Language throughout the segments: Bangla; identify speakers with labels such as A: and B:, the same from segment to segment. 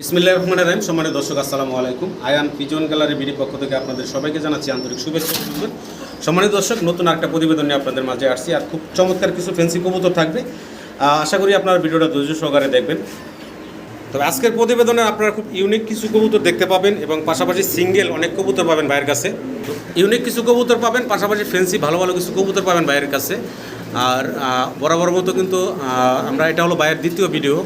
A: বিসমিল্লাহ রহমান রাহিম। সম্মানিত দর্শক, আসসালামু আলাইকুম। আয়ান পিজন গ্যালারি বিডি পক্ষ থেকে আপনাদের সবাইকে জানাচ্ছি আন্তরিক শুভেচ্ছা অভিনন্দন। সম্মানিত দর্শক, নতুন একটা প্রতিবেদন নিয়ে আপনাদের মাঝে আসছি। আর খুব চমৎকার কিছু ফেন্সি কবুতর থাকবে। আশা করি আপনারা ভিডিওটা ধৈর্য সহকারে দেখবেন। তবে আজকের প্রতিবেদনে আপনারা খুব ইউনিক কিছু কবুতর দেখতে পাবেন এবং পাশাপাশি সিঙ্গেল অনেক কবুতর পাবেন ভাইয়ের কাছে। ইউনিক কিছু কবুতর পাবেন, পাশাপাশি ফেন্সি ভালো ভালো কিছু কবুতর পাবেন ভাইয়ের কাছে। আর বরাবর মতো কিন্তু আমরা এটা হলো ভাইয়ের দ্বিতীয় ভিডিও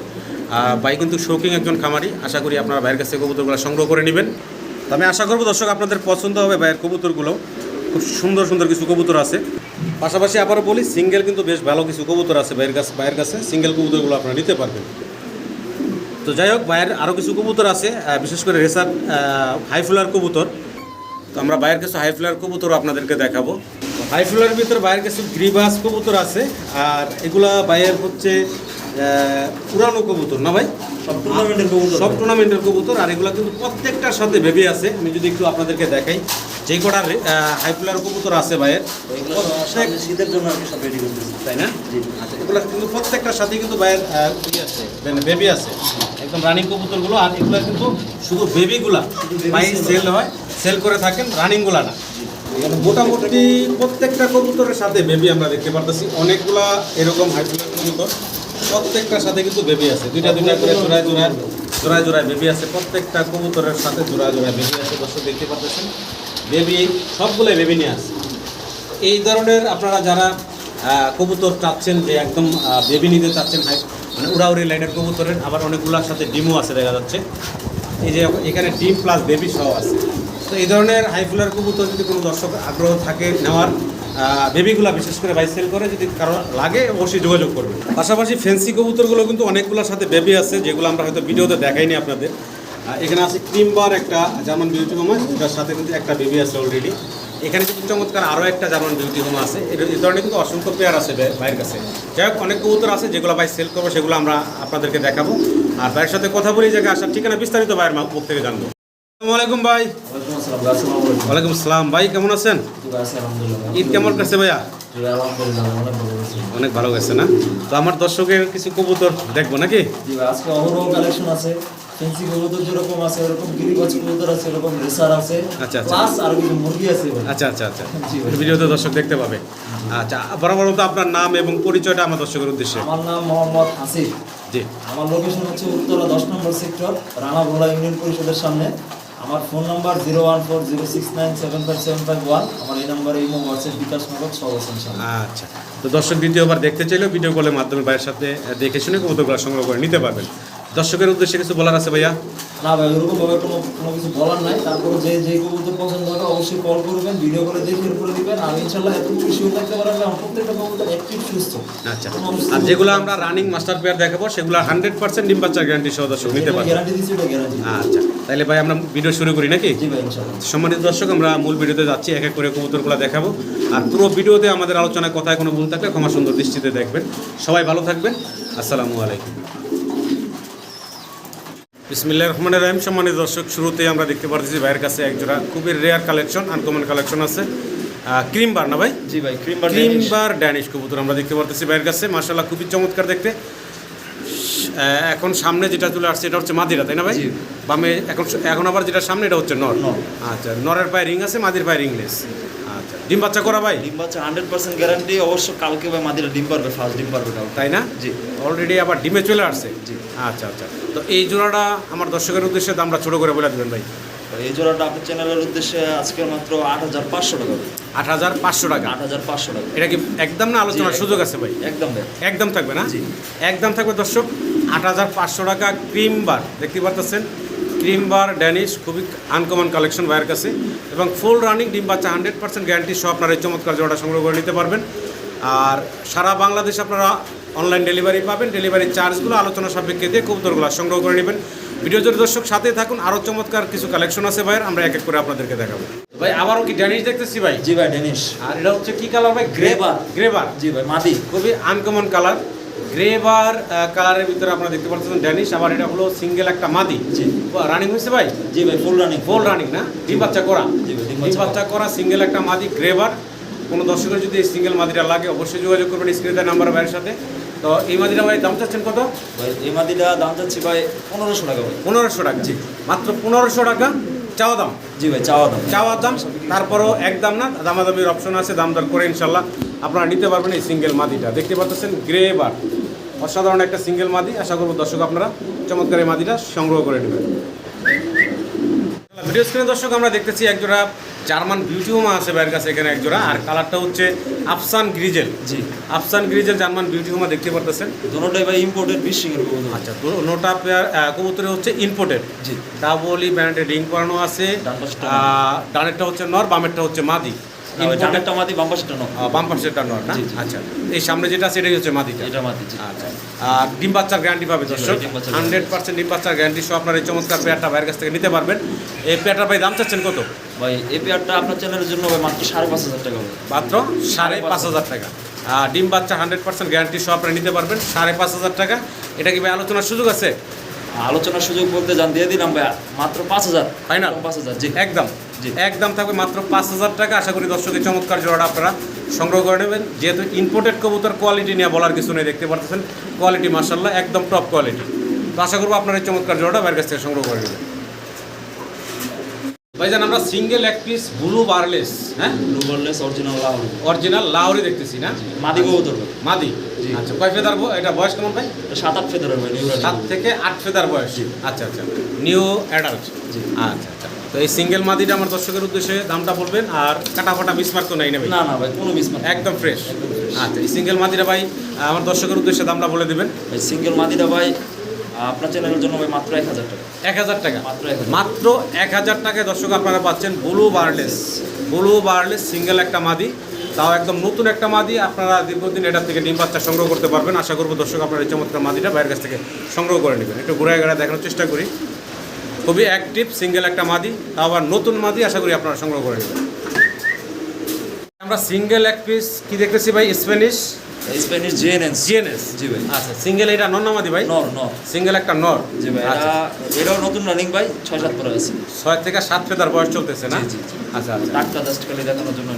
A: ভাই কিন্তু শৌকিং একজন খামারি। আশা করি আপনারা ভাইয়ের কাছে কবুতরগুলো সংগ্রহ করে নেবেন। তো আমি আশা করব দর্শক, আপনাদের পছন্দ হবে ভাইয়ের কবুতরগুলো। খুব সুন্দর সুন্দর কিছু কবুতর আছে। পাশাপাশি আবারও বলি, সিঙ্গেল কিন্তু বেশ ভালো কিছু কবুতর আছে ভাইয়ের কাছে ভাইয়ের কাছে। সিঙ্গেল কবুতরগুলো আপনারা নিতে পারবেন। তো যাই হোক বাইরের আরও কিছু কবুতর আছে বিশেষ করে রেসার হাই ফ্লার কবুতর। তো আমরা বাইরের কিছু হাই ফ্লার কবুতর আপনাদেরকে দেখাবো। হাই ফ্লারের ভিতরে বাইরের কিছু গ্রিবাস কবুতর আছে, আর এগুলা বাইরের হচ্ছে পুরানো কবুতর না ভাই?
B: সব টুর্নামেন্টের কবুতর।
A: সব টুর্নামেন্টের কবুতর আর এগুলা কিন্তু প্রত্যেকটার সাথে ভেবে আছে। আমি যদি একটু আপনাদেরকে দেখাই যে কটা হাই ফ্লার কবুতর আছে ভাইয়ের
B: শীতের জন্য সব রেডি করতেছি।
A: তাই না?
B: জি।
A: আচ্ছা এগুলো কিন্তু প্রত্যেকটার সাথে কিন্তু বাইরের ই আছে মানে বেবি আছে। একদম রানিং কবুতরগুলো আর এগুলো কিন্তু শুধু বেবিগুলা বাই সেল হয়। সেল করে থাকেন রানিংগুলা না। মোটামুটি প্রত্যেকটা কবুতরের সাথে বেবি আমরা দেখতে পারতেছি। অনেকগুলা এরকম হাইফ্লার কবুতর। প্রত্যেকটার সাথে কিন্তু বেবি আছে। দুইটা দুইটা করে জোড়ায় জোড়ায় জোড়ায় জোড়ায় বেবি আছে। প্রত্যেকটা কবুতরের সাথে জোড়ায় জোড়ায় বেবি আছে, দর্শক দেখতে পাচ্ছেন। বেবি, সবগুলোই বেবি নিয়ে আসে এই ধরনের আপনারা যারা কবুতর চাচ্ছেন যে একদম বেবি নিতে চাচ্ছেন, হাই মানে উড়াউড়ি লাইনের কবুতরের, আবার অনেকগুলোর সাথে ডিমও আছে দেখা যাচ্ছে। এই যে এখানে ডিম প্লাস বেবি সহ আছে। তো এই ধরনের হাইফুলার কবুতর যদি কোনো দর্শক আগ্রহ থাকে নেওয়ার বেবিগুলা বিশেষ করে বাই সেল করে, যদি কারও লাগে অবশ্যই যোগাযোগ করবে পাশাপাশি ফ্যান্সি কবুতরগুলো কিন্তু অনেকগুলোর সাথে বেবি আছে, যেগুলো আমরা হয়তো ভিডিওতে দেখাইনি আপনাদের। এখানে আছে ক্রিমবার একটা জার্মান বিউটি হোম এটার সাথে কিন্তু একটা বেবি আছে অলরেডি এখানে কিন্তু চমৎকার আরও একটা জার্মান বিউটি হোম আছে। এই ধরনের কিন্তু অসংখ্য পেয়ার আছে ভাইয়ের কাছে। যাই হোক, অনেক কবুতর আছে, যেগুলো ভাই সেল করব, সেগুলো আমরা আপনাদেরকে দেখাবো। আর ভাইয়ের সাথে কথা বলি জায়গায় আসার ঠিকানা বিস্তারিত ভাইয়ের মা- থেকে জানব। ভাই।
B: ওয়ালাইকুম আসসালাম। ভাই,
A: কেমন আছেন? ঈদ কেমন কাছে ভাইয়া?
B: অনেক ভালো
A: গেছে না? তো আমার দর্শকের কিছু কবুতর দেখব নাকি?
B: আজকে অহরহ কালেকশন আছে ফেন্সি কবুতর যেরকম আছে ওরকম গিরিবাজ কবুতর আছে এরকম রেসার আছে
A: আচ্ছা, আচ্ছা।
B: আর কিছু মুরগি আছে
A: আচ্ছা আচ্ছা। আচ্ছা ভিডিওতে দর্শক দেখতে পাবে। আচ্ছা বরাবর আপনার নাম এবং পরিচয়টা আমার দর্শকের উদ্দেশ্যে।
B: আমার নাম মোহাম্মদ হাসিফ
A: জি।
B: আমার লোকেশন হচ্ছে উত্তরা দশ নম্বর সেক্টর রানা ভোলা ইউনিয়ন পরিষদের সামনে। আমার phone number zero one four zero six nine seven five seven five one. আমার এই নাম্বারে ইমো হোয়াটসঅ্যাপ বিকাশ নগর আছে
A: আচ্ছা। তো দর্শক, দ্বিতীয়বার দেখতে চাইলেও ভিডিও কলের মাধ্যমে বাইরের সাথে দেখে শুনে কবুতরগুলো সংগ্রহ করে নিতে পারবেন। দর্শকের উদ্দেশ্যে কিছু বলার আছে ভাইয়া?
B: না ভাই ওরকম ভাবে কোনো কোনো কিছু বলার নাই। তারপরে যে যে কবুতর পছন্দ হবে অবশ্যই কল করবেন ভিডিও করে দেখে করে দিবেন। আর ইনশাল্লাহ এত খুশি থাকতে পারেন যে আমার প্রত্যেকটা কবুতর অ্যাক্টিভ সুস্থ।
A: আচ্ছা। আর যেগুলো আমরা রানিং মাস্টার পেয়ার দেখাবো সেগুলো হান্ড্রেড পার্সেন্ট ডিম বাচ্চার গ্যারান্টি সহ দর্শক নিতে পারবেন
B: গ্যারান্টি দিচ্ছি ওটা গ্যারান্টি
A: আচ্ছা। তাহলে ভাই আমরা ভিডিও শুরু করি নাকি?
B: জি ভাই ইনশাল্লাহ
A: সম্মানিত দর্শক আমরা মূল ভিডিওতে যাচ্ছি এক এক করে কবুতরগুলো দেখাবো। আর পুরো ভিডিওতে আমাদের আলোচনায় কথায় কোনো ভুল থাকলে ক্ষমা সুন্দর দৃষ্টিতে দেখবেন। সবাই ভালো থাকবেন। আসসালামু আলাইকুম। বিসমিল্লাহ রহমান রহিম। সম্মানিত দর্শক শুরুতেই আমরা দেখতে পাচ্ছি ভাইয়ের কাছে একজোড়া খুবই রেয়ার কালেকশন আনকমন কালেকশন আছে। ক্রিম বার না ভাই?
B: জি ভাই ক্রিম
A: ক্রিম বার ড্যানিশ কবুতর আমরা দেখতে পারতেছি ভাইয়ের কাছে। মার্শাল্লাহ খুবই চমৎকার দেখতে। এখন সামনে যেটা চলে আসছে এটা হচ্ছে মাদিরা তাই না ভাই? বামে এখন এখন আবার যেটা সামনে এটা হচ্ছে নর। আচ্ছা নরের পায়ে রিং আছে মাদির পায়ে রিংলেস ডিম বাচ্চা করা ভাই?
B: ডিম বাচ্চা হান্ড্রেড পার্সেন্ট গ্যারান্টি অবশ্য কালকে ভাই মাদিরা ডিম পারবে ফার্স্ট ডিম পারবে কালকে।
A: তাই না?
B: জি।
A: অলরেডি আবার ডিমে চলে আসছে?
B: জি।
A: আচ্ছা আচ্ছা। তো এই জোড়াটা আমার দর্শকের উদ্দেশ্যে দামটা ছোট করে বলে দেবেন ভাই।
B: এই জোড়াটা আপনার চ্যানেলের উদ্দেশ্যে আজকে মাত্র আট হাজার পাঁচশো টাকা
A: আট হাজার পাঁচশো টাকা?
B: আট হাজার পাঁচশো টাকা।
A: এটা কি একদম না আলোচনার সুযোগ আছে ভাই?
B: একদম ভাই।
A: একদম থাকবে না?
B: জি।
A: একদম থাকবে দর্শক আট হাজার পাঁচশো টাকা ক্রিম বার দেখতে পারতেছেন? ক্রিম বার ড্যানিশ খুবই আনকমন কালেকশন ভাইয়ের কাছে। এবং ফুল রানিং ডিম বাচ্চা হান্ড্রেড পার্সেন্ট গ্যারান্টি সহ আপনারা এই চমৎকার জোড়াটা সংগ্রহ করে নিতে পারবেন। আর সারা বাংলাদেশ আপনারা অনলাইন ডেলিভারি পাবেন। ডেলিভারি চার্জগুলো আলোচনা সাপেক্ষে দিয়ে খুব কবুতরগুলো সংগ্রহ করে নেবেন। ভিডিও যদি দর্শক সাথে থাকুন। আরও চমৎকার কিছু কালেকশন আছে ভাইয়ের। আমরা এক এক করে আপনাদেরকে দেখাবো। ভাই আবারও কি ড্যানিশ দেখতেছি ভাই?
B: জি ভাই ডেনিশ
A: আর এটা হচ্ছে কি কালার ভাই?
B: Grey-bar।
A: গ্রেবার
B: জি ভাই মাদি।
A: খুবই আনকমন কালার গ্রে বার কালারের ভিতরে আপনারা দেখতে পাচ্ছেন ড্যানিশ আবার এটা হলো সিঙ্গেল একটা মাদি।
B: জি।
A: রানিং হয়েছে ভাই?
B: জি ভাই ফুল রানিং
A: ফুল রানিং না? ডিম বাচ্চা করা?
B: ডিম বাচ্চা
A: করা। সিঙ্গেল একটা মাদি গ্রে বার কোনো দর্শকের যদি এই সিঙ্গেল মাদিটা লাগে অবশ্যই যোগাযোগ করবেন স্ক্রিনের নাম্বার ভাইয়ের সাথে। তো এই মাদিটা ভাই দাম চাচ্ছেন কত?
B: ভাই এই মাদিটা দাম চাচ্ছি ভাই পনেরোশো টাকা ভাই।
A: পনেরোশো টাকা। জি। মাত্র পনেরোশো টাকা চাওয়া দাম?
B: জি ভাই চাওয়া দাম।
A: চাওয়া দাম তারপরও একদম না দামাদামির অপশন আছে দাম দর করে ইনশাল্লাহ আপনারা নিতে পারবেন এই সিঙ্গেল মাদিটা। দেখতে পাচ্ছেন গ্রে বার অসাধারণ একটা সিঙ্গেল মাদি আশা করব দর্শক আপনারা চমৎকার এই মাদিটা সংগ্রহ করে নেবেন। ভিডিও স্ক্রিনে দর্শক আমরা দেখতেছি একজোড়া জার্মান বিউটি হোমা আছে ভাইয়ের কাছে এখানে একজোড়া আর কালারটা হচ্ছে আফসান গ্রিজেল।
B: জি।
A: আফসান গ্রিজেল জার্মান বিউটি হোমা দেখতে পারতেছেন?
B: দুটোটাই ভাই ইম্পোর্টেড বিশ সিংয়ের কবুতর।
A: আচ্ছা নোটা পেয়ার কবুতরে হচ্ছে ইম্পোর্টেড
B: জি।
A: ডাবলি ব্যান্ডে রিং করানো আছে।
B: ডান
A: ডানেরটা হচ্ছে নর বামেরটা হচ্ছে মাদি।
B: বাম
A: বাম নর না। আচ্ছা এই সামনে যেটা আছে এটাই হচ্ছে মাদিটা
B: এটা জি
A: আচ্ছা আর ডিম বাচ্চার গ্যারান্টি পাবে দর্শক? হান্ড্রেড পার্সেন্ট ডিম বাচ্চার গ্যারান্টি সহ আপনার এই চমৎকার পেয়ারটা ভাইয়ের কাছ থেকে নিতে পারবেন। এই পেয়ারটার ভাই দাম চাচ্ছেন কত?
B: ভাই এই পেয়ারটা আপনার চ্যানেলের জন্য মাত্র সাড়ে পাঁচ হাজার টাকা
A: মাত্র সাড়ে পাঁচ হাজার টাকা। ডিম বাচ্চা হান্ড্রেড পার্সেন্ট গ্যারান্টি সহ আপনারা নিতে পারবেন সাড়ে পাঁচ হাজার টাকা। এটা কি ভাই আলোচনার সুযোগ আছে?
B: আলোচনার সুযোগ বলতে যান দিয়ে দিলাম ভাই মাত্র পাঁচ হাজার।
A: Final?
B: পাঁচ হাজার জি।
A: একদম।
B: জি।
A: একদম থাকবে মাত্র পাঁচ হাজার টাকা। আশা করি দর্শকের চমৎকার জোড়াটা আপনারা সংগ্রহ করে নেবেন। যেহেতু ইম্পোর্টেড কবুতর কোয়ালিটি নিয়ে বলার কিছু নেই দেখতে পারতেছেন। কোয়ালিটি মার্শাল্লাহ একদম টপ কোয়ালিটি তো আশা করব আপনার এই চমৎকার জোড়াটা বাইরের কাছ থেকে সংগ্রহ করে নেবেন। ভাইজান আমরা সিঙ্গেল এক পিস ব্লু বারলেস হ্যাঁ?
B: লুভারলেস অরিজিনাল লাহোর।
A: অরিজিনাল লাউরি দেখতেছি না?
B: মাদি কবুতর
A: মাদি। আচ্ছা কয় ফেদার এটা বয়স কেমন ভাই?
B: সাত আট ফেদার ভাই
A: সাত থেকে আট ফেদার বয়স। আচ্ছা আচ্ছা। নিউ অ্যাডাল্ট আচ্ছা আচ্ছা। তো এই সিঙ্গেল মাদিটা আমার দর্শকের উদ্দেশ্যে দামটা বলবেন আর কাটা ফাটা মিসমার্ক তো নাই না
B: না না ভাই কোনো মিস
A: একদম ফ্রেশ আচ্ছা এই সিঙ্গেল মাদিটা ভাই আমার দর্শকের উদ্দেশ্যে দামটা বলে দিবেন।
B: ভাই সিঙ্গেল মাদিটা ভাই আপনার চ্যানেলের জন্য ভাই মাত্র এক হাজার টাকা।
A: এক হাজার টাকা।
B: মাত্র
A: মাত্র এক হাজার টাকায় দর্শক আপনারা পাচ্ছেন blue barless blue barless single একটা মাদি। তাও একদম নতুন একটা মাদি। আপনারা দীর্ঘদিন এটার থেকে ডিম বাচ্চা সংগ্রহ করতে পারবেন। আশা করব দর্শক আপনারা এই চমৎকার মাদিটা বাইরের কাছ থেকে সংগ্রহ করে নেবেন। একটু ঘুরে গেড়া দেখানোর চেষ্টা করি। খুবই অ্যাক্টিভ সিঙ্গেল একটা মাদি, তাও আবার নতুন মাদি, আশা করি আপনারা সংগ্রহ করে নেবেন। আমরা সিঙ্গেল এক পিস কী দেখতেছি ভাই? Spanish
B: Spanish JNS.
A: জিএনএস।
B: জি ভাই।
A: আচ্ছা সিঙ্গেল এটা নর না মাদি ভাই?
B: নর নর।
A: সিঙ্গেল একটা নর?
B: জি ভাই
A: আচ্ছা।
B: এটা এটাও নতুন রানিং ভাই ছয় সাত পরে আছে।
A: ছয় থেকে সাত ফেদার বয়স চলতেছে না?
B: জি, জি।
A: আচ্ছা আচ্ছা।
B: ডাক্তার জাস্ট খালি দেখানোর জন্য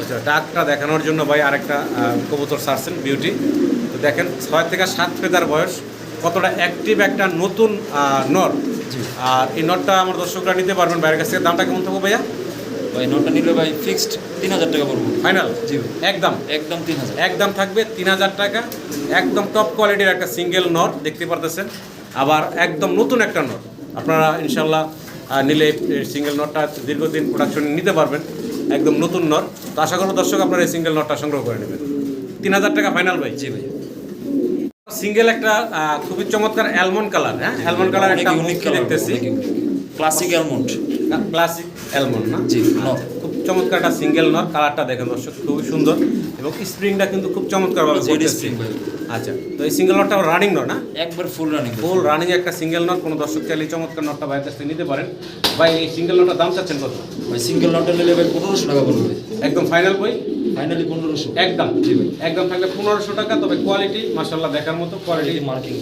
A: আচ্ছা ডাকটা দেখানোর জন্য ভাই আরেকটা কবুতর সারছেন বিউটি তো দেখেন ছয় থেকে সাত ফেদার বয়স কতটা অ্যাক্টিভ একটা নতুন নর। আর এই নটটা আমার দর্শকরা নিতে পারবেন। বাইরের কাছ থেকে দামটা কেমন থাকবে ভাইয়া?
B: ভাই নোটটা নিলে ভাই ফিক্সড তিন হাজার টাকা পড়ব।
A: ফাইনাল
B: জি
A: একদম।
B: একদম তিন হাজার।
A: একদম থাকবে তিন হাজার টাকা। একদম টপ কোয়ালিটির একটা সিঙ্গেল নট দেখতে পারতেছেন? আবার একদম নতুন একটা নট আপনারা ইনশাল্লাহ নিলে সিঙ্গেল নটটা দীর্ঘদিন প্রোডাকশন নিতে পারবেন। একদম নতুন নট তো আশা করব দর্শক আপনারা এই সিঙ্গেল নটটা সংগ্রহ করে নেবেন। তিন হাজার টাকা ফাইনাল ভাই।
B: জি ভাই।
A: সিঙ্গেল একটা খুবই চমৎকার অ্যালমন্ড কালার হ্যাঁ? অ্যালমন্ড কালার একটা দেখতেছি।
B: ক্লাসিক অ্যালমন্ড
A: ক্লাসিক অ্যালমন্ড না?
B: জি। নর
A: খুব চমৎকার একটা সিঙ্গেল নট কালারটা দেখেন দর্শক খুবই সুন্দর। এবং স্প্রিংটা কিন্তু খুব চমৎকার
B: স্প্রিং
A: আচ্ছা তো এই সিঙ্গেল নটটা রানিং নট না?
B: একবার ফুল রানিং
A: ফুল রানিং একটা সিঙ্গেল নট কোনো দর্শক চাইলে চমৎকার নটটা বাইরের কাছ থেকে নিতে পারেন। ভাই এই সিঙ্গেল নটটার দাম চাচ্ছেন কত?
B: ভাই সিঙ্গেল নটটা নিলে ভাই পনেরোশো টাকা পড়বে।
A: একদম ফাইনাল বই?
B: ফাইনালি পনেরোশো।
A: একদম
B: জি ভাই।
A: একদম থাকলে পনেরোশো টাকা তবে কোয়ালিটি মার্শাল্লাহ দেখার মতো কোয়ালিটি
B: মার্কিং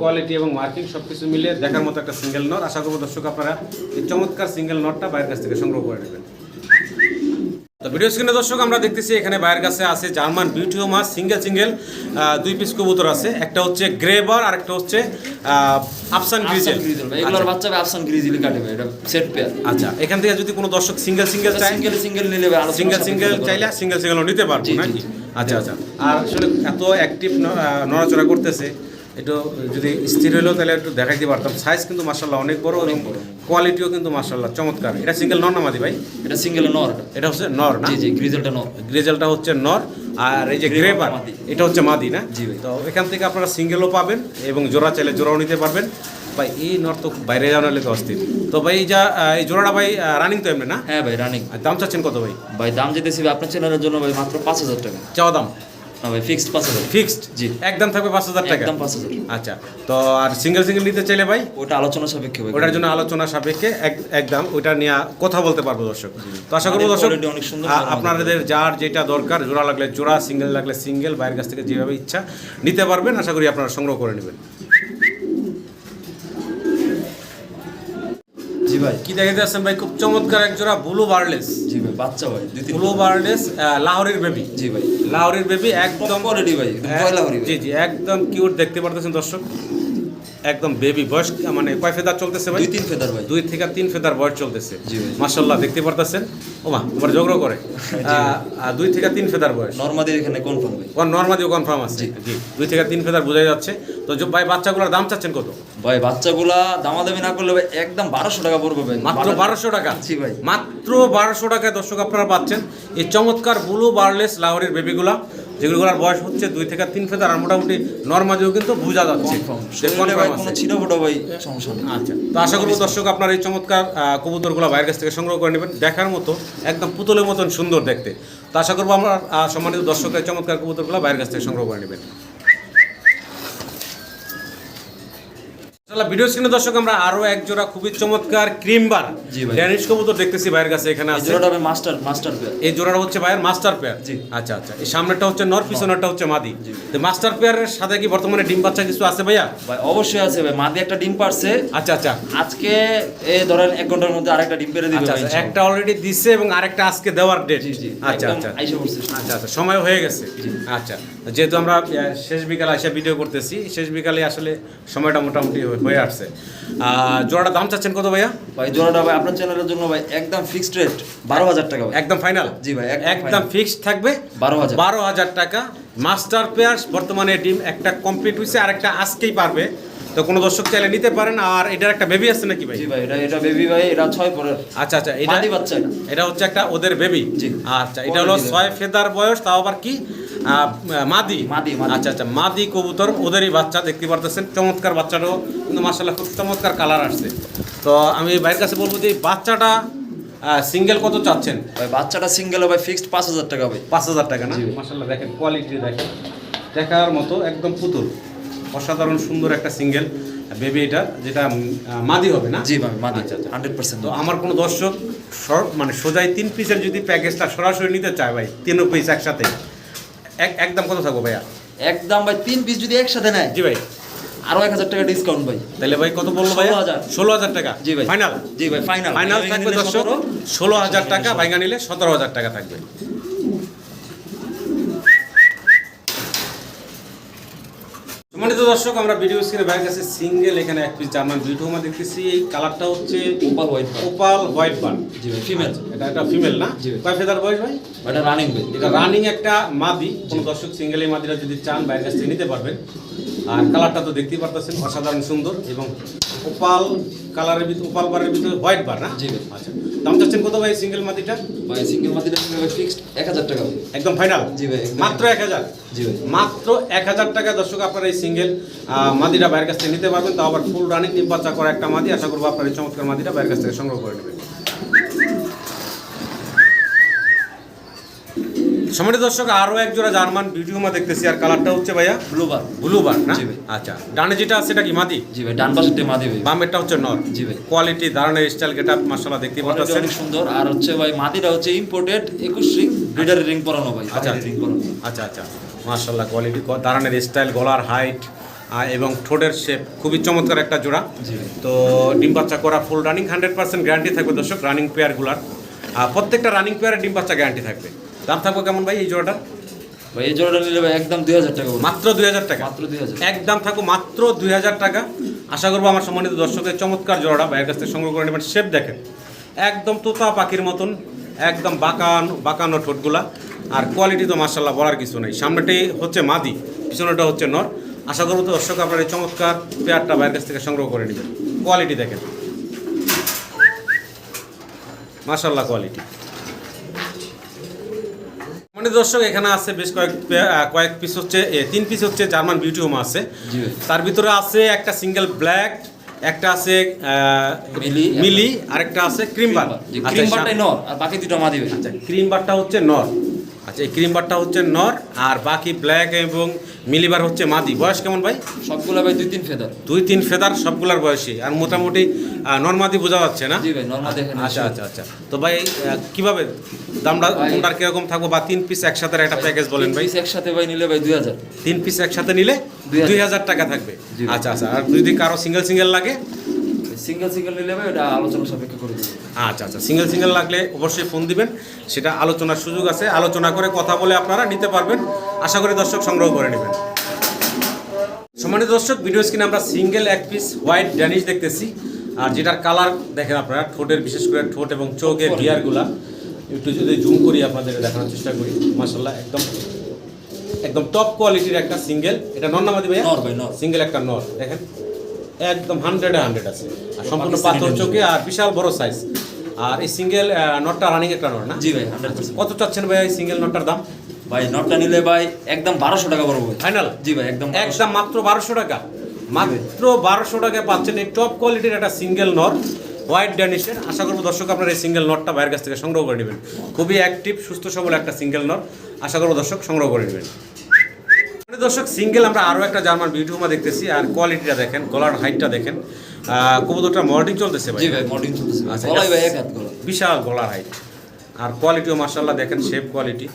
A: কোয়ালিটি এবং মার্কিং সব কিছু মিলিয়ে দেখার মতো একটা সিঙ্গেল নট আশা করব দর্শক আপনারা এই চমৎকার সিঙ্গেল নটটা বাইরের কাছ থেকে সংগ্রহ করে নেবেন। তো ভিডিও স্ক্রিনে দর্শক আমরা দেখতেছি এখানে বাইরের কাছে আছে জার্মান বিউটি মাছ সিঙ্গেল সিঙ্গেল দুই পিস কবুতর আছে। একটা হচ্ছে গ্রেবার আর একটা হচ্ছে আফসান গ্রিজেল
B: এগুলোর বাচ্চা ভাই আফসান গ্রিজেলি কাটে ভাই এটা সেট পেয়ার
A: আচ্ছা এখান থেকে যদি কোনো দর্শক সিঙ্গেল সিঙ্গেল চায়
B: সিঙ্গেল সিঙ্গেল নিলে
A: সিঙ্গেল সিঙ্গেল চাইলে। সিঙ্গেল সিঙ্গেলও নিতে পারব নাকি? আচ্ছা আচ্ছা। আর আসলে এত অ্যাক্টিভ নড়াচড়া করতেছে একটু যদি স্থির হলেও তাহলে একটু দেখাইতে পারতাম। সাইজ কিন্তু মার্শাল্লাহ অনেক বড় এবং কোয়ালিটিও কিন্তু মার্শাল্লাহ চমৎকার। এটা সিঙ্গেল নর নামাদি ভাই?
B: এটা সিঙ্গেল নর এটা।
A: হচ্ছে নর না?
B: জি গ্রিজেলটা নর
A: গ্রেজালটা হচ্ছে নর আর এই যে গ্রেপার এটা হচ্ছে মাদি না?
B: জি।
A: তো এখান থেকে আপনারা সিঙ্গেলও পাবেন এবং জোড়া চাইলে জোড়াও নিতে পারবেন। ভাই এই নর তো বাইরে যাওয়ার লেগে অস্থির। তো ভাই এই যা এই জোড়াটা ভাই রানিং তো এমনি না?
B: হ্যাঁ ভাই রানিং
A: দাম চাচ্ছেন কত ভাই?
B: ভাই দাম যেতেছি আপনার চ্যানেলের জন্য ভাই মাত্র পাঁচ হাজার টাকা।
A: চাওয়া দাম?
B: না ভাই ফিক্সড পাঁচ হাজার।
A: ফিক্সড
B: জি।
A: একদম থাকবে পাঁচ হাজার টাকা?
B: একদম পাঁচ হাজার।
A: আচ্ছা তো আর সিঙ্গেল সিঙ্গেল নিতে চাইলে ভাই?
B: ওটা আলোচনা সাপেক্ষে ভাই।
A: ওটার জন্য আলোচনা সাপেক্ষে একদম ওইটা নিয়ে কথা বলতে পারব দর্শক। তো আশা করব দর্শক আপনাদের যার যেটা দরকার জোড়া লাগলে জোড়া সিঙ্গেল লাগলে সিঙ্গেল বাইরের কাছ থেকে যেভাবে ইচ্ছা নিতে পারবেন আশা করি আপনারা সংগ্রহ করে নেবেন।
B: জি ভাই।
A: কি দেখাতে আছেন ভাই? খুব চমৎকার এক জোড়া ব্লু বার্লেস।
B: জি ভাই বাচ্চা ভাই
A: ব্লু বার্লেস লাহোরের বেবি
B: জি ভাই।
A: লাহোরের বেবি একদম
B: একদম কোয়ালিটি ভাই
A: জি জি একদম কিউট দেখতে পারতেছেন দর্শক। একদম বেবি বয়স মানে কয় ফেদার চলতেছে ভাই?
B: দুই তিন ফেদার ভাই।
A: দুই থেকে তিন ফেদার বয়স চলতেছে। মাশাল্লাহ দেখতে পারতেছেন? ওমা তোমার ঝগড়া করে। দুই থেকে তিন ফেদার বয়স।
B: নর্মাদি এখানে কনফার্ম ভাই
A: নর্মাদিও কনফার্ম আছে।
B: জি।
A: দুই থেকে তিন ফেদার বোঝা যাচ্ছে। তো ভাই বাচ্চাগুলোর দাম চাচ্ছেন কত?
B: ভাই বাচ্চাগুলা দামাদামি না করলে ভাই একদম বারোশো টাকা পড়বে ভাই।
A: মাত্র বারোশো টাকা?
B: জি ভাই।
A: মাত্র বারোশো টাকায় দর্শক আপনারা পাচ্ছেন। এই চমৎকার ব্লু বার্লেস লাহোরের বেবিগুলা যেগুলোর বয়স হচ্ছে দুই থেকে তিন ফেদার আর মোটামুটি নর্মাদিও কিন্তু বোঝা যাচ্ছে।
B: নেই।
A: আচ্ছা। তো আশা করব দর্শক আপনার এই চমৎকার কবুতরগুলো বাইরের কাছ থেকে সংগ্রহ করে নেবেন। দেখার মতো একদম পুতুলের মতন সুন্দর দেখতে। তো আশা করব আমরা সম্মানিত দর্শকের চমৎকার কবুতরগুলো বাইরের কাছ থেকে সংগ্রহ করে নেবেন। ভিডিও স্ক্রিনে দর্শক আমরা আরও এক জোড়া খুবই চমৎকার ক্রিমবার
B: জি ভাই।
A: ড্যানিশ কবুতর দেখতেছি বাইরের কাছে এখানে আছে।
B: জোড়াটা ভাই মাস্টার মাস্টার পেয়ার
A: এই জোড়াটা হচ্ছে ভাইয়ের মাস্টার পেয়ার
B: জি।
A: আচ্ছা আচ্ছা। এই সামনেটা হচ্ছে নর পিছনেরটা হচ্ছে মাদি। তো মাস্টার পেয়ারের সাথে কি বর্তমানে ডিম বাচ্চা কিছু আছে ভাইয়া?
B: ভাই অবশ্যই আছে ভাই। মাদি একটা ডিম পারছে
A: আচ্ছা আচ্ছা।
B: আজকে এই ধরেন এক ঘণ্টার মধ্যে আরেকটা ডিম পেরে দিবে
A: আচ্ছা আচ্ছা। একটা অলরেডি দিছে এবং আরেকটা আজকে দেওয়ার ডেট
B: জি জি।
A: আচ্ছা আচ্ছা। আচ্ছা আচ্ছা। সময় হয়ে গেছে। আচ্ছা। যেহেতু আমরা শেষ বিকালে এসে ভিডিও করতেছি শেষ বিকালে আসলে সময়টা মোটামুটি হয়ে- আসছে। জোড়াটা দাম চাচ্ছেন কত ভাইয়া?
B: ভাই জোড়াটা ভাই আপনার চ্যানেলের জন্য ভাই একদম ফিক্সড রেট বারো হাজার টাকা
A: একদম ফাইনাল
B: জি ভাই, একদম
A: ফিক্সড থাকবে?
B: 12,000
A: বারো হাজার টাকা। মাস্টার প্লেয়ার্স বর্তমানে ডিম একটা কমপ্লিট হয়েছে আর একটা আজকেই পারবে। তো কোনো দর্শক চাইলে নিতে পারেন আর এটার একটা বেবি আছে নাকি ভাই?
B: জি ভাই এটা এটা বেবি ভাই এটা ছয় পরের।
A: আচ্ছা আচ্ছা এটা
B: বাচ্চা এটা।
A: হচ্ছে একটা ওদের বেবি
B: জি।
A: আচ্ছা এটা হলো ছয় ফেদার বয়স তাও আবার কি? মাদি।
B: মাদি।
A: আচ্ছা আচ্ছা মাদি কবুতর ওদেরই বাচ্চা দেখতে পারতেছেন। চমৎকার বাচ্চাটাও কিন্তু মাসাল্লাহ খুব চমৎকার কালার আসছে। তো আমি ভাইয়ের কাছে বলব যে এই বাচ্চাটা সিঙ্গেল কত চাচ্ছেন?
B: ভাই বাচ্চাটা সিঙ্গেল ভাই ফিক্সড পাঁচ হাজার টাকা ভাই।
A: পাঁচ হাজার টাকা না?
B: জি।
A: মাসাল্লাহ দেখেন কোয়ালিটি দেখেন। দেখার মতো একদম পুতুল। অসাধারণ সুন্দর একটা সিঙ্গেল বেবি এটা যেটা মাদি হবে না?
B: জি মাদি
A: আচ্ছা আচ্ছা।
B: হান্ড্রেড পার্সেন্ট
A: তো আমার কোনো দর্শক মানে সোজাই তিন পিসের যদি প্যাকেজটা সরাসরি নিতে চায় ভাই তিন পিস একসাথে এক একদম কত থাকব ভাইয়া?
B: একদম ভাই তিন পিস যদি একসাথে নেয়
A: জি ভাই।
B: আরও এক হাজার টাকা ডিসকাউন্ট ভাই।
A: তাহলে ভাই কত বলল ভাই
B: 16,000
A: ষোলো হাজার টাকা।
B: জি ভাই।
A: ফাইনাল
B: জি ভাই ফাইনাল
A: ফাইনাল থাকবে দর্শক ষোলো হাজার টাকা ভাইগা নিলে সতেরো হাজার টাকা থাকবে। সম্মানিত দর্শক আমরা ভিডিও স্ক্রিনে বাইরের কাছে সিঙ্গেল এখানে এক পিস জার্মান বিউটোমা দেখতেছি। এই কালারটা হচ্ছে
B: ওপাল হোয়াইট
A: ওপাল হোয়াইট বান
B: জি ভাই ফিমেল
A: এটা একটা ফিমেল না?
B: জি ভাই।
A: কয় ফেদার বয়স ভাই?
B: এটা রানিং ভাই
A: এটা রানিং একটা মাদি। কোন দর্শক সিঙ্গেল এই মাদিরা যদি চান কাছ থেকে নিতে পারবেন। আর কালারটা তো দেখতেই পারতেছেন অসাধারণ সুন্দর এবং ওপাল কালারের ভিতরে ওপাল বারের ভিতরে হোয়াইট বার না?
B: জি
A: আচ্ছা। দাম চাচ্ছেন কত ভাই সিঙ্গেল মাদিটা?
B: ভাই সিঙ্গেল মাদিটা ফিক্সড এক হাজার টাকা
A: একদম ফাইনাল?
B: জি ভাই,
A: মাত্র এক হাজার?
B: জি ভাই।
A: মাত্র এক হাজার টাকা দর্শক আপনারা এই সিঙ্গেল মাদিটা বাইরের কাছ থেকে নিতে পারবেন। তাও আবার ফুল রানিং বাচ্চা করা একটা মাদি। আশা করব আপনার এই চমৎকার মাদিটা বাইরের কাছ থেকে সংগ্রহ করে নেবেন। সম্মানিত দর্শক আরও এক জোড়া জার্মান ভিডিওমা দেখতেছি। আর কালারটা হচ্ছে ভাইয়া
B: ব্লুবার
A: ব্লু বার না?
B: জি ভাই।
A: আচ্ছা ডানে যেটা আছে এটা কি মাদি?
B: জি ভাই ডান পাশেরটা মাদি ভাই।
A: বামেরটা হচ্ছে নর।
B: জি ভাই।
A: কোয়ালিটি দারুণের স্টাইল গেট আপ মাসাল্লাহ দেখতে পাচ্ছেন।
B: অনেক সুন্দর। আর হচ্ছে ভাই মাদিটা হচ্ছে ইম্পোর্টেড একুশ রিং ব্রিডারের রিং পরানো ভাই
A: আচ্ছা।
B: রিং পরানো।
A: আচ্ছা আচ্ছা। মাশাল্লাহ কোয়ালিটি দারুণের স্টাইল গলার হাইট এবং ঠোঁটের শেপ খুবই চমৎকার একটা জোড়া।
B: জি
A: তো ডিম বাচ্চা করা full running hundred percent guarantee থাকবে দর্শক রানিং পেয়ারগুলার প্রত্যেকটা রানিং পেয়ারের ডিম বাচ্চা গ্যারান্টি থাকবে। দাম থাকবে কেমন ভাই এই জোড়াটা?
B: ভাই এই জোড়াটা নিলে ভাই একদম দুই হাজার টাকা
A: মাত্র দুই হাজার টাকা?
B: মাত্র দুই হাজার।
A: একদম থাকো মাত্র দুই হাজার টাকা। আশা করব আমার সম্মানিত দর্শকের চমৎকার জোড়াটা ভাইয়ের কাছ থেকে সংগ্রহ করে নেবেন। শেপ দেখেন একদম তোতা পাখির মতন একদম বাঁকানো বাঁকানো ঠোঁটগুলা। আর কোয়ালিটি তো মার্শাল্লাহ বলার কিছু নেই। সামনেটাই হচ্ছে মাদি পিছনেটা হচ্ছে নর। আশা করব তো দর্শক আপনার এই চমৎকার পেয়ারটা ভাইয়ের কাছ থেকে সংগ্রহ করে নেবেন। কোয়ালিটি দেখেন। মার্শাল্লাহ কোয়ালিটি মানে দর্শক এখানে আছে বেশ কয়েক কয়েক পিস হচ্ছে তিন পিস হচ্ছে জার্মান বিউটি হোম আছে তার ভিতরে আছে একটা সিঙ্গেল ব্ল্যাক একটা আছে আহ,
B: মিলি,
A: আর আরেকটা আছে ক্রিম বার
B: ক্রিম বারটাই নর আর বাকি দুটো মা দিবে।
A: আচ্ছা ক্রিম বারটা হচ্ছে নর। আচ্ছা এই ক্রিম বারটা হচ্ছে নর আর বাকি ব্ল্যাক এবং মিলিবার হচ্ছে মাদি। বয়স কেমন ভাই?
B: সবগুলো ভাই দুই তিন ফেদার।
A: দুই তিন ফেদার সবগুলার বয়সী। আর মোটামুটি নর্মাদি বোঝা যাচ্ছে না?
B: জি ভাই নর্মাল
A: আচ্ছা আচ্ছা আচ্ছা। তো ভাই কীভাবে দামটা কোনটার কীরকম থাকব? বা তিন পিস একসাথে একটা প্যাকেজ বলেন ভাই।
B: একসাথে ভাই নিলে ভাই দুই হাজার।
A: তিন পিস একসাথে নিলে
B: দুই হাজার।
A: টাকা থাকবে। আচ্ছা আচ্ছা। আর যদি কারও সিঙ্গেল সিঙ্গেল লাগে
B: সিঙ্গেল সিঙ্গেল নিলে ওটা আলোচনা সাপেক্ষে করে দেবো।
A: আচ্ছা আচ্ছা। সিঙ্গেল সিঙ্গেল লাগলে অবশ্যই ফোন দিবেন। সেটা আলোচনার সুযোগ আছে। আলোচনা করে কথা বলে আপনারা নিতে পারবেন। আশা করি দর্শক সংগ্রহ করে নেবেন। সম্মানিত দর্শক ভিডিও স্ক্রিনে আমরা সিঙ্গেল এক পিস হোয়াইট ড্যানিশ দেখতেছি। আর যেটার কালার দেখেন আপনারা ঠোঁটের বিশেষ করে ঠোঁট এবং চোখের বিয়ারগুলা একটু যদি জুম করি আপনাদের দেখানোর চেষ্টা করি। মাসাল্লাহ একদম একদম টপ কোয়ালিটির একটা সিঙ্গেল এটা নর ভাইয়া?
B: নর ভাই, নর।
A: সিঙ্গেল একটা নর দেখেন। একদম হান্ড্রেডে হান্ড্রেড আছে। আর সম্পূর্ণ পাথর চোখে আর বিশাল বড় সাইজ আর এই সিঙ্গেল নটটা রানিং একটা নর না?
B: জি ভাই
A: কত চাচ্ছেন ভাই এই সিঙ্গেল নটটার দাম?
B: ভাই নটটা নিলে ভাই একদম বারোশো টাকা পড়ব।
A: ফাইনাল
B: জি ভাই একদম
A: একদম মাত্র বারোশো টাকা। মাত্র বারোশো টাকায় পাচ্ছেন এই টপ কোয়ালিটির একটা সিঙ্গেল নট হোয়াইট ড্যানিশের আশা করব দর্শক আপনার এই সিঙ্গেল নটটা ভাইয়ের কাছ থেকে সংগ্রহ করে নেবেন। খুবই অ্যাক্টিভ সুস্থ সবল একটা সিঙ্গেল নট আশা করব দর্শক সংগ্রহ করে নেবেন। দর্শক সিঙ্গেল আমরা আরও একটা জার্মান বিউটিফুমা দেখতেছি আর কোয়ালিটিটা দেখেন গলার হাইটটা দেখেন। কবুতরটা মর্নিং চলতেছে ভাই।
B: জি মর্নিং চলতেছে।
A: আচ্ছা, বিশাল গলার হাইট আর কোয়ালিটিও মার্শাল্লাহ দেখেন শেপ কোয়ালিটি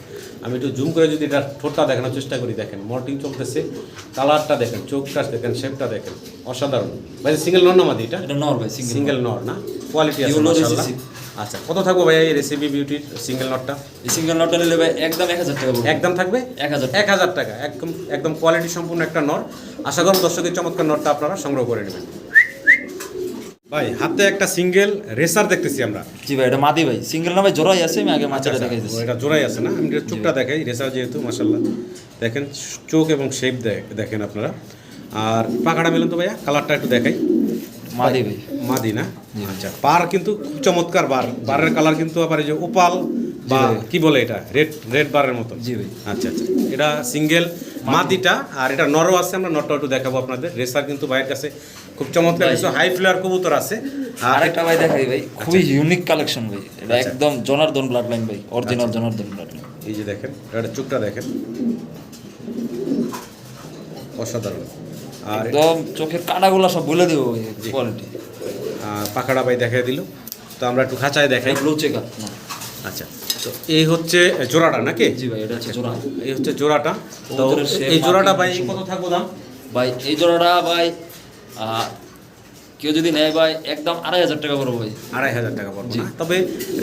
A: আমি একটু জুম করে যদি এটা ঠোঁটটা দেখানোর চেষ্টা করি দেখেন মল্টিং চলতেছে। কালারটা দেখেন চোখটা দেখেন শেপটা দেখেন অসাধারণ। ভাই সিঙ্গেল নর নামাদি এটা?
B: এটা নর ভাই সিঙ্গেল
A: নর। না? কোয়ালিটি আছে মার্শাল্লাহ। আচ্ছা কত থাকব ভাই এই রেসিপি বিউটির সিঙ্গেল নটটা
B: এই সিঙ্গেল নটটা নিলে ভাই একদম এক হাজার টাকা
A: একদম থাকবে?
B: এক হাজার
A: এক হাজার টাকা একদম একদম কোয়ালিটি সম্পূর্ণ একটা নট আশা করব দর্শকের চমৎকার নটটা আপনারা সংগ্রহ করে নেবেন। ভাই হাতে একটা সিঙ্গেল রেসার দেখতেছি আমরা।
B: জি ভাই এটা মাদি ভাই। সিঙ্গেল না ভাই জোড়াই আছে আমি আগে মাচাটা
A: আচ্ছা,
B: দেখাই
A: ও,
B: দিচ্ছি
A: এটা জোড়াই আছে না? আমি এটা চোখটা দেখাই রেসার যেহেতু মাসাল্লাহ দেখেন চোখ এবং শেপ দেখেন আপনারা। আর পাখাটা মেলেন তো ভাইয়া কালারটা একটু দেখাই।
B: মাদি ভাই।
A: মাদি না আচ্ছা পার কিন্তু খুব চমৎকার বার। বারের কালার কিন্তু আবার এই যে ওপাল বা। কি বলে এটা? রেড রেড বারের মতো
B: জি ভাই।
A: আচ্ছা আচ্ছা। এটা সিঙ্গেল মাদিটা আর এটা নরও আছে আমরা নটটা একটু দেখাবো আপনাদের। রেসার কিন্তু ভাইয়ের কাছে খুব চমৎকার। কিছু হাই ফ্লেয়ার কবুতর আছে। আর
B: আরেকটা ভাই দেখাই ভাই খুবই
A: আচ্ছা।
B: ইউনিক কালেকশন ভাই। এটা একদম জনার্দন ব্লাড লাইন ভাই অরিজিনাল জনার্দন ব্লাড লাইন
A: এই যে দেখেন এটা চোখটা দেখেন। অসাধারণ। আর
B: একদম চোখের কাটাগুলো সব বলে দেবো কোয়ালিটি
A: আহ, পাখাটা ভাই দেখাই দিল। তো আমরা একটু খাঁচায় দেখাই।
B: চেকার
A: আচ্ছা। তো এই হচ্ছে জোড়াটা নাকি?
B: জি ভাই এটা হচ্ছে জোড়া।
A: এই হচ্ছে জোড়াটা। তো এই জোড়াটা ভাই কত থাকব দাম?
B: ভাই এই জোড়াটা ভাই আহ, কেউ যদি নেয় ভাই একদম আড়াই হাজার টাকা পড়ব ভাই।
A: আড়াই হাজার টাকা পড়ব তবে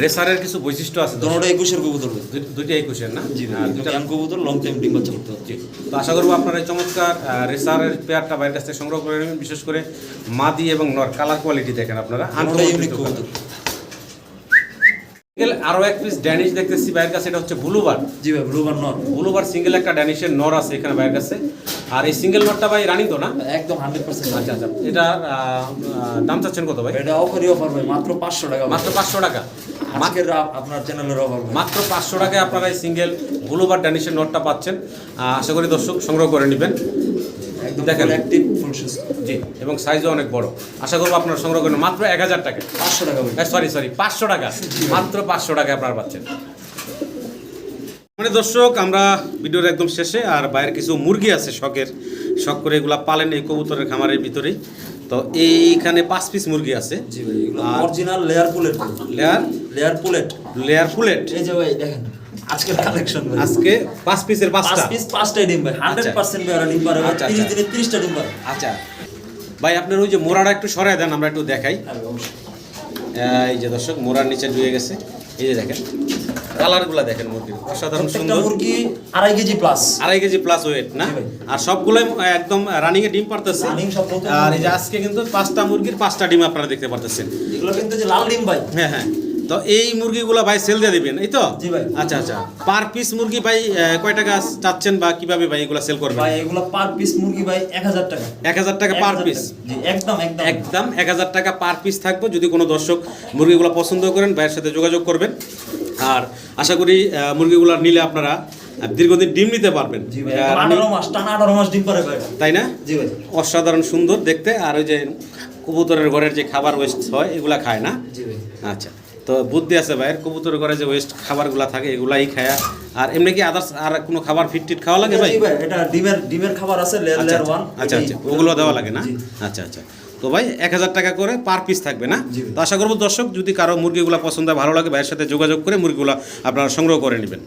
A: রেসারের কিছু বৈশিষ্ট্য আছে?
B: দুটো একুশের কবুতর
A: দুইটা একুশের না?
B: জি না
A: দুটা
B: এম কবুতর লং টাইম ডিম বাচ্চা করতে হচ্ছে
A: তো আশা করব আপনারা এই চমৎকার রেসারের পেয়ারটা বাইরের কাছ থেকে সংগ্রহ করে নেবেন। বিশেষ করে মাদি এবং নর কালার কোয়ালিটি দেখেন আপনারা।
B: দোনোটা ইউনিক কবুতর।
A: আরও এক পিস ড্যানিশ দেখতেছি বাইরের কাছে এটা হচ্ছে ব্লুবার
B: জি ভাই ব্লু বার নর
A: ব্লুবার সিঙ্গেল একটা ড্যানিশের নর আছে এখানে বাইরের কাছে। আর এই সিঙ্গেল নরটা ভাই রানিং তো না?
B: একদম হান্ড্রেড পার্সেন্ট
A: আচ্ছা আচ্ছা। এটা দাম চাচ্ছেন কত ভাই?
B: এটা অফারই অফার ভাই মাত্র পাঁচশো টাকা
A: মাত্র পাঁচশো টাকা।
B: আজকের আপনার চ্যানেলের অফার
A: মাত্র পাঁচশো টাকায় আপনারা এই সিঙ্গেল ব্লুবার ড্যানিশের নটটা পাচ্ছেন। আশা করি দর্শক সংগ্রহ করে নেবেন।
B: একদম
A: দেখেন।
B: অ্যাক্টিভ
A: জি এবং সাইজও অনেক বড়। আশা করব আপনারা সংগ্রহ করেন মাত্র এক হাজার টাকা।
B: পাঁচশো টাকা
A: সরি সরি পাঁচশো টাকা। মাত্র পাঁচশো টাকা আপনারা পাচ্ছেন। মানে দর্শক আমরা ভিডিওর একদম শেষে আর বাইরের কিছু মুরগি আছে শখের। শখ করে এগুলা পালেন এই কবুতরের খামারের ভিতরেই। তো এইখানে পাঁচ পিস মুরগি আছে।
B: জি ভাই original layer pullet
A: layer
B: layer pullet
A: layer pullet
B: এই যে ভাই দেখেন আজকের কালেকশন ভাই।
A: আজকে পাঁচ পিসের
B: পাঁচ পিস পাঁচটাই ডিম ভাই। হান্ড্রেড পার্সেন্ট ভাই ডিম পারে ভাই তিরিশ। দিনে তিরিশটা ডিম পারে
A: আচ্ছা। ভাই আপনার ওই যে মোড়াটা একটু সরাই দেন আমরা একটু দেখাই।
B: হ্যাঁ,
A: এই যে দর্শক মোড়ার নিচে ডুয়ে গেছে। এই যে দেখেন কালারগুলো দেখেন মুরগির অসাধারণ সুন্দর।
B: মুরগি আড়াই কেজি প্লাস
A: আড়াই কেজি প্লাস ওয়েট না? আর সবগুলোই একদম রানিং এ ডিম পারতেছে। আর এই যে আজকে কিন্তু পাঁচটা মুরগির পাঁচটা ডিম আপনারা দেখতে পারতেছেন।
B: এগুলো কিন্তু যে লাল ডিম ভাই।
A: হ্যাঁ হ্যাঁ। তো এই মুরগিগুলো ভাই সেল দিয়ে দিবেন এই তো?
B: জি ভাই।
A: আচ্ছা আচ্ছা। পার পিস মুরগি ভাই কয় টাকা চাচ্ছেন বা কীভাবে ভাই এগুলো সেল করবেন?
B: ভাই এগুলো পার পিস মুরগি ভাই এক হাজার টাকা।
A: এক হাজার টাকা পার পিস
B: জি একদম একদম।
A: একদম এক হাজার টাকা পার পিস থাকবে। যদি কোনো দর্শক মুরগিগুলো পছন্দ করেন ভাইয়ের সাথে যোগাযোগ করবেন। আর আশা করি মুরগিগুলো নিলে আপনারা দীর্ঘদিন ডিম নিতে পারবেন। তাই না? অসাধারণ সুন্দর দেখতে। আর ওই যে কবুতরের ঘরের যে খাবার ওয়েস্ট হয় এগুলা খায় না? আচ্ছা। তো বুদ্ধি আছে ভাইয়ের কবুতর করে যে ওয়েস্ট খাবারগুলা থাকে এগুলাই খায়া। আর এমনি কি আদার্স আর কোনো খাবার ফিট টিট খাওয়া লাগে ভাই?
B: এটা ডিমের ডিমের খাবার আছে লেয়ার
A: আচ্ছা
B: লেয়ার
A: আচ্ছা,
B: ওয়ান।
A: আচ্ছা আচ্ছা ওগুলো দেওয়া লাগে না? আচ্ছা আচ্ছা। তো ভাই এক হাজার টাকা করে পার পিস থাকবে না? তো আশা করব দর্শক যদি কারও মুরগিগুলো পছন্দ হয় ভালো লাগে ভাইয়ের সাথে যোগাযোগ করে মুরগিগুলো আপনারা সংগ্রহ করে নেবেন।